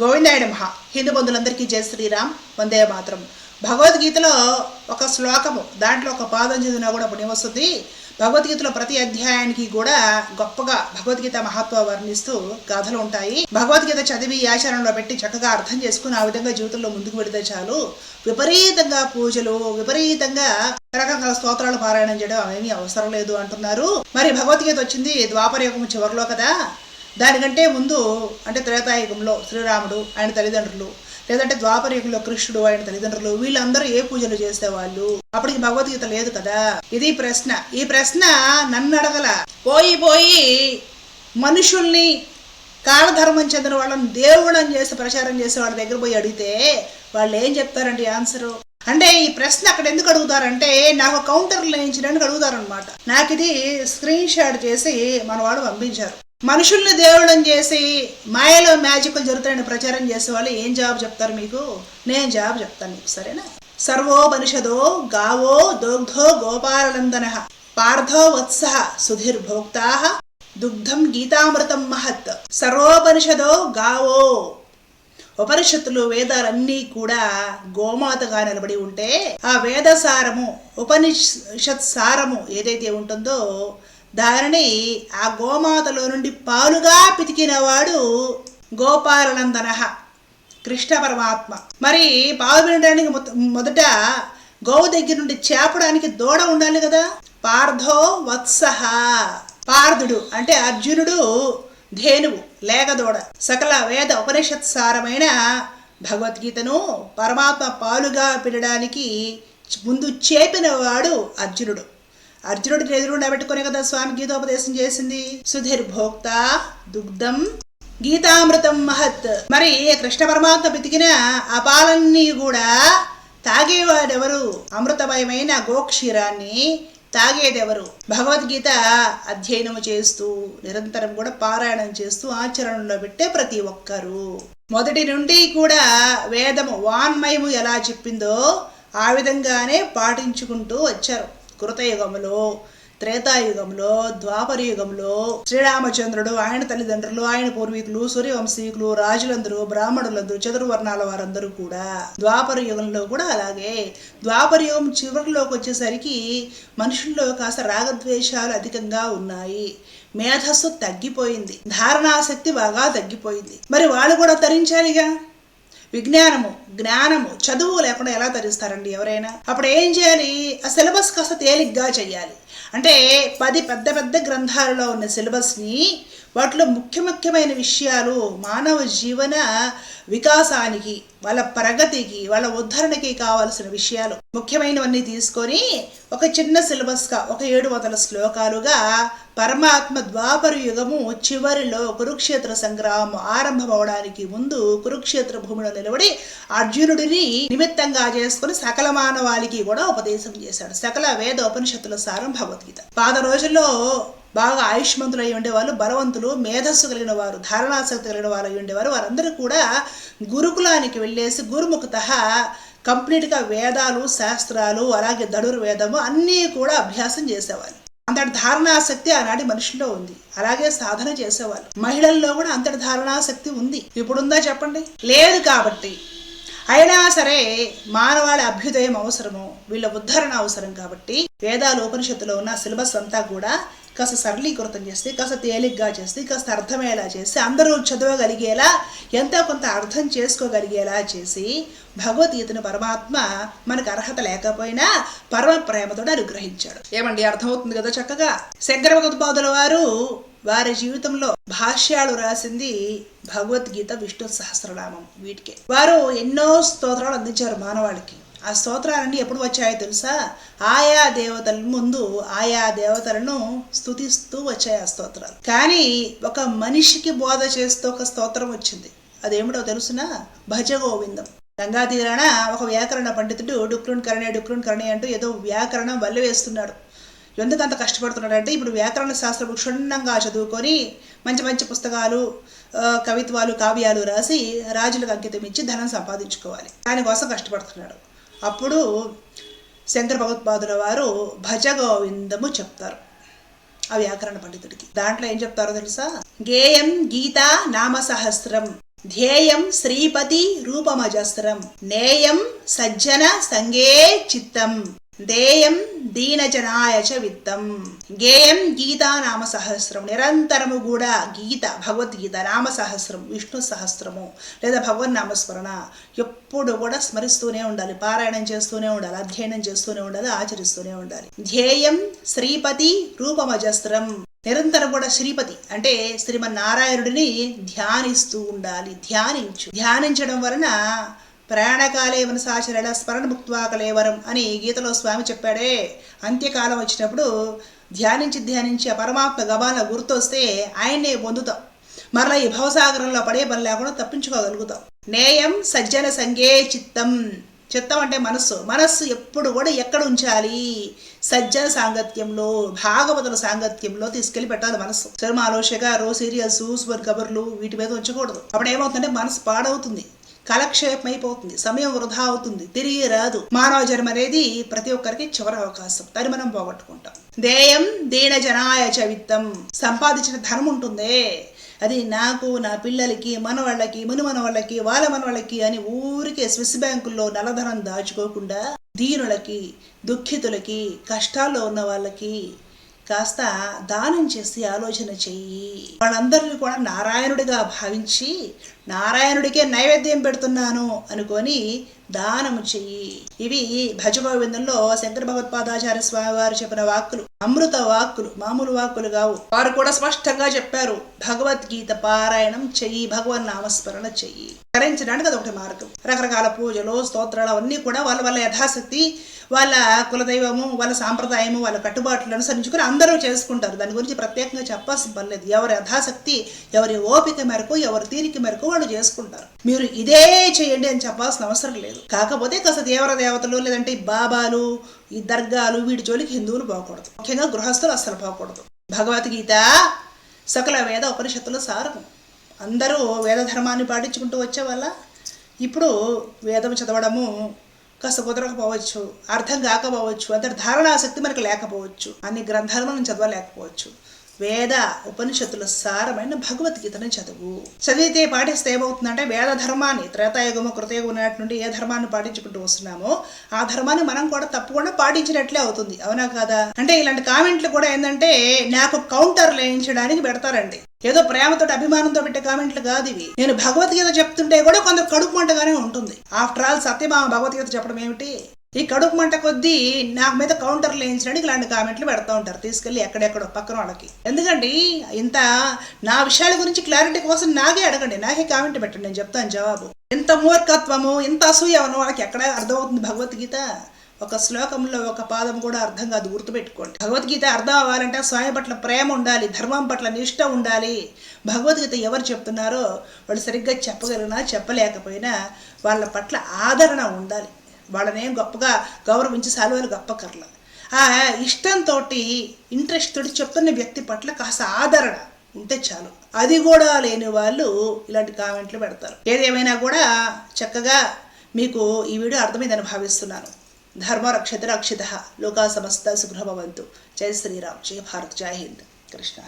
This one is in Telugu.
గోవిందాయుడు మహా హిందూ బంధువులందరికీ జయ శ్రీరామ్. వందే మాత్రం. భగవద్గీతలో ఒక శ్లోకము దాంట్లో ఒక పాదం చదివినా కూడా పుణ్యం వస్తుంది. భగవద్గీతలో ప్రతి అధ్యాయానికి కూడా గొప్పగా భగవద్గీత మహత్వ వర్ణిస్తూ గాథలు ఉంటాయి. భగవద్గీత చదివి ఆచరణలో పెట్టి చక్కగా అర్థం చేసుకుని ఆ విధంగా జీవితంలో ముందుకు పెడితే చాలు. విపరీతంగా పూజలు విపరీతంగా రకరకాల స్తోత్రాలు పారాయణం చేయడం ఏమీ అవసరం లేదు అంటున్నారు. మరి భగవద్గీత వచ్చింది ద్వాపర యుగం చివరిలో కదా. దానికంటే ముందు అంటే త్రేతాయుగంలో శ్రీరాముడు ఆయన తల్లిదండ్రులు లేదంటే ద్వాపరయుగంలో కృష్ణుడు ఆయన తల్లిదండ్రులు వీళ్ళందరూ ఏ పూజలు చేసేవాళ్ళు? అప్పటికి భగవద్గీత లేదు కదా. ఇది ప్రశ్న. ఈ ప్రశ్న నన్ను అడగల. పోయి పోయి మనుషుల్ని కాలధర్మం చెందిన వాళ్ళని దేవుడం చేసి ప్రచారం చేసే వాళ్ళ దగ్గర పోయి అడిగితే వాళ్ళు ఏం చెప్తారండి ఆన్సరు? అంటే ఈ ప్రశ్న అక్కడ ఎందుకు అడుగుతారంటే నాకు కౌంటర్లు వేయించడానికి అడుగుతారనమాట నాకు ఇది స్క్రీన్ షాట్ చేసి మన వాళ్ళు పంపించారు. మనుషుల్ని దేవుళ్ళని చేసి మాయలో మ్యాజిక్లు జరుగుతాయని ప్రచారం చేసే వాళ్ళు ఏం జవాబు చెప్తారు మీకు? నేను జవాబు చెప్తాను మీకు సరేనా? సర్వోపనిషదో గావో దోగ్ధో గోపాలనందన పార్థో వత్స సుధీర్భోక్తా దుగ్ధం గీతామృతం మహత్ సర్వోపనిషదో గావో ఉపనిషత్తులు వేదాలన్నీ కూడా గోమాతగా నిలబడి ఉంటే ఆ వేద సారము ఉపనిషత్ సారము ఏదైతే ఉంటుందో దానిని ఆ గోమాతలో నుండి పాలుగా పితికినవాడు గోపాలనందన కృష్ణ పరమాత్మ. మరి పాలు వినడానికి మొదట గోవు దగ్గర నుండి చేపడానికి దూడ ఉండాలి కదా? పార్థో వత్సహ. పార్థుడు అంటే అర్జునుడు ధేనువు లేగదోడ సకల వేద ఉపనిషత్ సారమైన భగవద్గీతను పరమాత్మ పాలుగా పిలడానికి ముందు చేపినవాడు అర్జునుడు. అర్జునుడిని ఎదురుండా పెట్టుకునే కదా స్వామి గీతోపదేశం చేసింది. సుధీర్ భోక్త దుగ్ధం గీతామృతం మహత్. మరి కృష్ణ పరమాత్మ బ్రతికిన అపాలన్నీ కూడా తాగేవాడెవరు? అమృతమయమైన గోక్షీరాన్ని తాగేదెవరు? భగవద్గీత అధ్యయనం చేస్తూ నిరంతరం కూడా పారాయణం చేస్తూ ఆచరణలో పెట్టే ప్రతి ఒక్కరు. మొదటి నుండి కూడా వేదము వాన్మయము ఎలా చెప్పిందో ఆ విధంగానే పాటించుకుంటూ వచ్చారు. కృతయుగములో త్రేతాయుగంలో ద్వాపర యుగంలో శ్రీరామచంద్రుడు ఆయన తల్లిదండ్రులు ఆయన పూర్వీకులు సూర్యవంశీకులు రాజులందరూ బ్రాహ్మణులందరూ చతుర్వర్ణాల వారందరూ కూడా ద్వాపర యుగంలో కూడా అలాగే. ద్వాపర యుగం చివరిలోకి వచ్చేసరికి మనుషుల్లో కాస్త రాగద్వేషాలు అధికంగా ఉన్నాయి. మేధస్సు తగ్గిపోయింది. ధారణాశక్తి బాగా తగ్గిపోయింది. మరి వాళ్ళు కూడా తరించాలిగా? విజ్ఞానము జ్ఞానము చదువు లేకుండా ఎలా తరిస్తారండి ఎవరైనా? అప్పుడు ఏం చేయాలి? ఆ సిలబస్ కాస్త తేలిగ్గా చేయాలి అంటే పది పెద్ద పెద్ద గ్రంథాలలో ఉన్న సిలబస్ని వాటిలో ముఖ్య ముఖ్యమైన విషయాలు మానవ జీవన వికాసానికి వాళ్ళ ప్రగతికి వాళ్ళ ఉద్ధరణకి కావాల్సిన విషయాలు. ముఖ్యమైనవన్నీ తీసుకొని ఒక చిన్న సిలబస్గా ఒక ఏడు వందల శ్లోకాలుగా పరమాత్మ ద్వాపర యుగము చివరిలో కురుక్షేత్ర సంగ్రామం ఆరంభమవడానికి ముందు కురుక్షేత్ర భూమిలో నిలబడి అర్జునుడిని నిమిత్తంగా చేసుకుని సకల మానవాళికి కూడా ఉపదేశం చేశాడు. సకల వేద ఉపనిషత్తుల సారం భగవద్గీత. పాత రోజుల్లో బాగా ఆయుష్మంతులు అయి ఉండేవాళ్ళు బలవంతులు మేధస్సు కలిగిన వారు ధారణాసక్తి కలిగిన వారు అయి ఉండేవారు. వారందరూ కూడా గురుకులానికి వెళ్ళేసి గురుముఖత కంప్లీట్గా వేదాలు శాస్త్రాలు అలాగే దడురు వేదము అన్నీ కూడా అభ్యాసం చేసేవాళ్ళు. అంతటి ధారణాసక్తి ఆనాటి మనుషుల్లో ఉంది. అలాగే సాధన చేసేవాళ్ళు. మహిళల్లో కూడా అంతటి ధారణాసక్తి ఉంది. ఇప్పుడుందా చెప్పండి? లేదు కాబట్టి. అయినా సరే మానవాళి అభ్యుదయం అవసరము వీళ్ళ ఉద్ధరణ అవసరం కాబట్టి వేదాలు ఉపనిషత్తులో ఉన్న సిలబస్ అంతా కూడా కాస్త సరళీకృతం చేస్తే కాస్త తేలిగ్గా చేస్తే కాస్త అర్థమయ్యేలా చేసి అందరూ చదవగలిగేలా ఎంతో కొంత అర్థం చేసుకోగలిగేలా చేసి భగవద్గీతను పరమాత్మ మనకు అర్హత లేకపోయినా పరమ ప్రేమతో అనుగ్రహించాడు. ఏమండి అర్థమవుతుంది కదా చక్కగా? శంకర భగవద్పాదుల వారు వారి జీవితంలో భాష్యాలు రాసింది భగవద్గీత విష్ణు సహస్రనామం వీటికే. వారు ఎన్నో స్తోత్రాలు అందించారు మానవాళికి. ఆ స్తోత్రాలన్నీ ఎప్పుడు వచ్చాయో తెలుసా? ఆయా దేవతల ముందు ఆయా దేవతలను స్తుతిస్తూ వచ్చాయి ఆ స్తోత్రాలు. కానీ ఒక మనిషికి బోధ చేస్తూ ఒక స్తోత్రం వచ్చింది. అదేమిటో తెలుసునా? భజ గోవిందం గంగా తీరాన ఒక వ్యాకరణ పండితుడు డుక్రున్ కరణే డుక్రున్ కరణే అంటూ ఏదో వ్యాకరణం వల్ల వేస్తున్నాడు. ఎందుకు అంత కష్టపడుతున్నాడు అంటే ఇప్పుడు వ్యాకరణ శాస్త్రం క్షుణ్ణంగా చదువుకొని మంచి మంచి పుస్తకాలు కవిత్వాలు కావ్యాలు రాసి రాజులకు అంకితం ఇచ్చి ధనం సంపాదించుకోవాలి. దానికోసం కష్టపడుతున్నాడు. అప్పుడు శంకర భగవత్పాదుల వారు భజ గోవిందము చెప్తారు ఆ వ్యాకరణ పండితుడికి. దాంట్లో ఏం చెప్తారో తెలుసా? గేయం గీత నామ సహస్రం ధ్యేయం శ్రీపతి రూపమజస్రం నేయం సజ్జన సంగే చిత్తం. దేయం దీనజనాయ చ విత్తం. గేయం గీతా నామ సహస్రం. నిరంతరము కూడా గీత భగవద్గీత నామ సహస్రం విష్ణు సహస్రము లేదా భగవన్ నామస్మరణ ఎప్పుడు కూడా స్మరిస్తూనే ఉండాలి. పారాయణం చేస్తూనే ఉండాలి అధ్యయనం చేస్తూనే ఉండాలి ఆచరిస్తూనే ఉండాలి. ధ్యేయం శ్రీపతి రూపమజస్త్రం నిరంతరం కూడా శ్రీపతి అంటే శ్రీమన్నారాయణుడిని ధ్యానిస్తూ ఉండాలి. ధ్యానించు. ధ్యానించడం వలన ప్రయాణకాలే మనసాచరణ స్మరణ ముక్త్వా కలేవరం అని గీతలో స్వామి చెప్పాడే. అంత్యకాలం వచ్చినప్పుడు ధ్యానించి ధ్యానించి ఆ పరమాత్మ గబాల గుర్తొస్తే ఆయన్నే పొందుతాం. మరలా ఈ భవసాగరంలో పడే పని లేకుండా తప్పించుకోగలుగుతాం. నేయం సజ్జన సంగే చిత్తం. చిత్తం అంటే మనస్సు. మనస్సు ఎప్పుడు కూడా ఎక్కడ ఉంచాలి? సజ్జన సాంగత్యంలో భాగవతుల సాంగత్యంలో తీసుకెళ్ళి పెట్టాలి మనస్సు. సినిమాలో షిగారు సీరియల్స్ సూపర్ కబర్లు వీటి మీద ఉంచకూడదు. అప్పుడు ఏమవుతుందంటే మనసు పాడవుతుంది. కాలక్షేపం అయిపోతుంది సమయం వృధా అవుతుంది. తిరిగి రాదు. మానవ జన్మ అనేది ప్రతి ఒక్కరికి చివరి అవకాశం. దాన్ని మనం పోగొట్టుకుంటాం. దేయం దీన జనాయ చవిత్తం సంపాదించిన ధనం ఉంటుందే. అది నాకు నా పిల్లలకి మనవాళ్ళకి మునిమనవాళ్ళకి వాళ్ళ మనవాళ్ళకి అని ఊరికే స్విస్ బ్యాంకుల్లో నల్లధనం దాచుకోకుండా దీనులకి దుఃఖితులకి కష్టాల్లో ఉన్న వాళ్ళకి కాస్త దానం చేసి ఆలోచన చెయ్యి. వాళ్ళందరినీ కూడా నారాయణుడిగా భావించి నారాయణుడికే నైవేద్యం పెడుతున్నాను అనుకొని దానము చెయ్యి. ఇవి భజగోవిందంలో శంకర భగవత్పాదాచార్య స్వామి వారు చెప్పిన వాక్కులు. అమృత వాక్కులు మామూలు వాక్కులు కావు. వారు కూడా స్పష్టంగా చెప్పారు భగవద్గీత పారాయణం చెయ్యి భగవన్ నామస్మరణ చెయ్యి. కరించడానికి అది ఒకటి మార్గం. రకరకాల పూజలు స్తోత్రాలు అవన్నీ కూడా వాళ్ళ వాళ్ళ యథాశక్తి వాళ్ళ కులదైవము వాళ్ళ సాంప్రదాయము వాళ్ళ కట్టుబాట్లు అనుసరించుకుని అందరూ చేసుకుంటారు. దాని గురించి ప్రత్యేకంగా చెప్పాల్సిన పర్లేదు ఎవరి యథాశక్తి ఎవరి ఓపిక మేరకు ఎవరి తీరిక మేరకు వాళ్ళు చేసుకుంటారు. మీరు ఇదే చేయండి అని చెప్పాల్సిన అవసరం లేదు. కాకపోతే కాస్త దేవర దేవతలు లేదంటే బాబాలు ఈ దర్గాలు వీటి జోలికి హిందువులు పోకూడదు. ముఖ్యంగా గృహస్థులు అస్సలు పోకూడదు. భగవద్గీత సకల వేద ఉపనిషత్తుల సారము అందరూ వేద ధర్మాన్ని పాటించుకుంటూ వచ్చే వల్ల ఇప్పుడు వేదం చదవడము కాస్త కుదరకపోవచ్చు అర్థం కాకపోవచ్చు అంతటి ధారణాశక్తి మనకు లేకపోవచ్చు అన్ని గ్రంథాలు మనం చదవలేకపోవచ్చు. వేద ఉపనిషత్తుల సారమైన భగవద్గీతను చదువు. చదివితే పాటిస్తే ఏమవుతుందంటే వేద ధర్మాన్ని త్రేతాయుగము కృతయుగం నాటి నుండి ఏ ధర్మాన్ని పాటించుకుంటూ వస్తున్నామో ఆ ధర్మాన్ని మనం కూడా తప్పకుండా పాటించినట్లే అవుతుంది. అవునా కాదా? అంటే ఇలాంటి కామెంట్లు కూడా ఏంటంటే నాకు కౌంటర్ లేయించడానికి పెడతారండి. ఏదో ప్రేమతో అభిమానంతో పెట్టే కామెంట్లు కాదు ఇవి. నేను భగవద్గీత చెప్తుంటే కూడా కొందరు కడుపు మంటగానే ఉంటుంది. ఆఫ్టర్ ఆల్ సత్యభామ భగవద్గీత చెప్పడం ఏమిటి? ఈ కడుపు మంట కొద్దీ నా మీద కౌంటర్లు వేయించడానికి ఇలాంటి కామెంట్లు పెడతా ఉంటారు. తీసుకెళ్ళి ఎక్కడెక్కడో పక్కన వాళ్ళకి. ఎందుకండి? ఇంత నా విషయాల గురించి క్లారిటీ కోసం నాకే అడగండి. నాకే కామెంట్ పెట్టండి. నేను చెప్తాను జవాబు. ఇంత మూర్ఖత్వము ఇంత అసూయ ఉన్న వాళ్ళకి ఎక్కడ అర్థమవుతుంది భగవద్గీత? ఒక శ్లోకంలో ఒక పాదం కూడా అర్థం కాదు. గుర్తుపెట్టుకోండి. భగవద్గీత అర్థం అవ్వాలంటే స్వామి పట్ల ప్రేమ ఉండాలి. ధర్మం పట్ల నిష్ట ఉండాలి. భగవద్గీత ఎవరు చెప్తున్నారో వాళ్ళు సరిగ్గా చెప్పగలిగినా చెప్పలేకపోయినా వాళ్ళ పట్ల ఆదరణ ఉండాలి. వాళ్ళనేం గొప్పగా గౌరవించి సాల్వాలు గొప్పకర్ల ఆ ఇష్టంతో ఇంట్రెస్ట్ తోటి చెప్తున్న వ్యక్తి పట్ల కాస్త ఆదరణ ఉంటే చాలు. అది కూడా లేని వాళ్ళు ఇలాంటి కామెంట్లు పెడతారు. ఏదేమైనా కూడా చక్కగా మీకు ఈ వీడియో అర్థమైందని భావిస్తున్నాను. ధర్మ రక్షత రక్షిత. లోకా సమస్త సుగ్రహభవంతు జై శ్రీరామ్. జై భారత్. జై హింద్. కృష్ణ